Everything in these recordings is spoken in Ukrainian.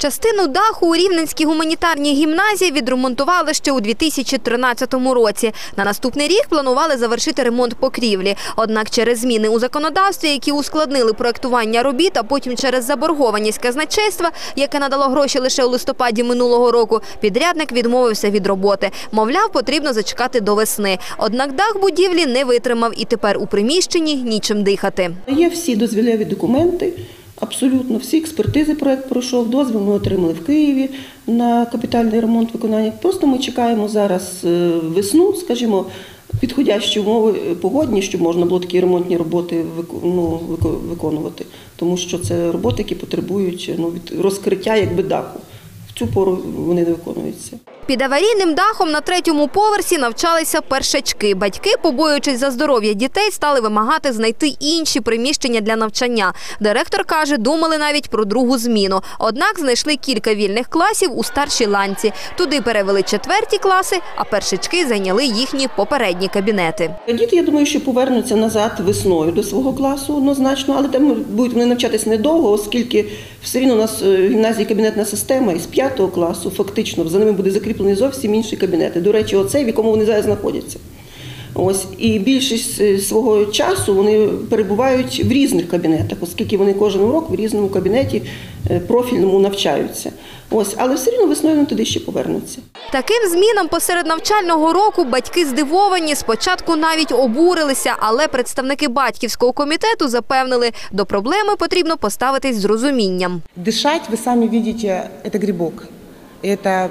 Частину даху у Рівненській гуманітарній гімназії відремонтували ще у 2013 році. На наступний рік планували завершити ремонт покрівлі. Однак через зміни у законодавстві, які ускладнили проектування робіт, а потім через заборгованість казначейства, яке надало гроші лише у листопаді минулого року, підрядник відмовився від роботи. Мовляв, потрібно зачекати до весни. Однак дах будівлі не витримав і тепер у приміщенні нічим дихати. Є всі дозвілеві документи, абсолютно всі експертизи проект пройшов, дозвіл ми отримали в Києві на капітальний ремонт виконання. Просто ми чекаємо зараз е, весну, скажімо, підходящі умови е, погодні, щоб можна було такі ремонтні роботи ну, виконувати. Тому що це роботи, які потребують ну, від розкриття якби даху. В цю пору вони не виконуються. Під аварійним дахом на третьому поверсі навчалися першачки. Батьки, побоюючись за здоров'я дітей, стали вимагати знайти інші приміщення для навчання. Директор каже, думали навіть про другу зміну. Однак знайшли кілька вільних класів у старшій ланці. Туди перевели четверті класи, а першачки зайняли їхні попередні кабінети. Діти, я думаю, що повернуться назад весною до свого класу однозначно, але там будуть вони навчатись недовго, оскільки все рівно у нас е, в гімназії кабінетна система, і з п'ятого класу фактично за ними буде закріплені зовсім інші кабінети. До речі, оцей, в якому вони зараз знаходяться. Ось і більшість е, свого часу вони перебувають в різних кабінетах, оскільки вони кожен урок в різному кабінеті е, профільному навчаються. Ось, але все рівно весною вони туди ще повернуться. Таким змінам посеред навчального року батьки здивовані. Спочатку навіть обурилися, але представники батьківського комітету запевнили, до проблеми потрібно поставитись з розумінням. Дышать, вы сами видите, это грибок. Это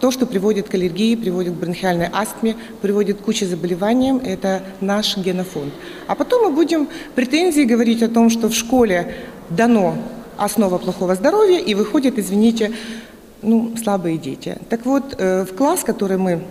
то, что приводит к аллергии, приводит к бронхиальной астме, приводит к куче заболеваниям. Это наш генофонд. А потом мы будем претензии говорить о том, что в школе дано основа плохого здоровья, и выходят, извините, ну, слабые дети. Так вот, э, в класс, который мы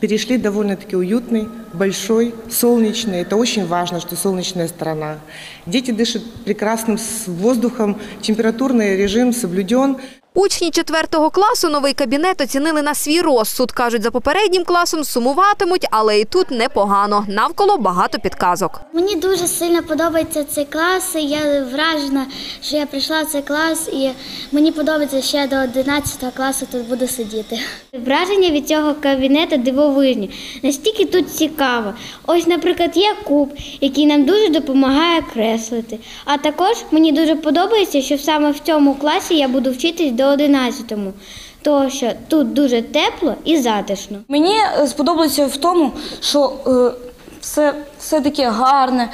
перешли довольно-таки уютный, большой, солнечный. Это очень важно, что солнечная сторона. Дети дышат прекрасным воздухом, температурный режим соблюден. Учні четвертого класу новий кабінет оцінили на свій розсуд. Кажуть, за попереднім класом сумуватимуть, але і тут непогано. Навколо багато підказок. Мені дуже сильно подобається цей клас. Я вражена, що я прийшла в цей клас, і мені подобається ще до 11 класу тут буду сидіти. Враження від цього кабінету дивовижні. Настільки тут цікаво. Ось, наприклад, є куб, який нам дуже допомагає креслити. А також мені дуже подобається, що саме в цьому класі я буду вчитись до 11-му. Тому що тут дуже тепло і затишно. Мені е, сподобалося в тому, що е, все, все таке гарне,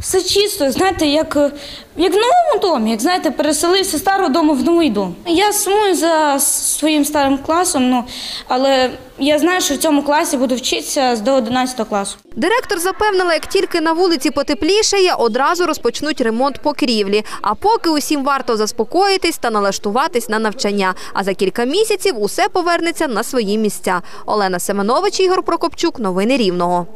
все чисто, знаєте, як, е, як в новому домі, як знаєте, переселився з старого дому в новий дом. Я сумую за своїм старим класом, ну, але я знаю, що в цьому класі буду вчитися до 11 класу. Директор запевнила, як тільки на вулиці потеплішає, одразу розпочнуть ремонт покрівлі. А поки усім варто заспокоїтись та налаштуватись на навчання. А за кілька місяців усе повернеться на свої місця. Олена Семенович, Ігор Прокопчук. Новини Рівного.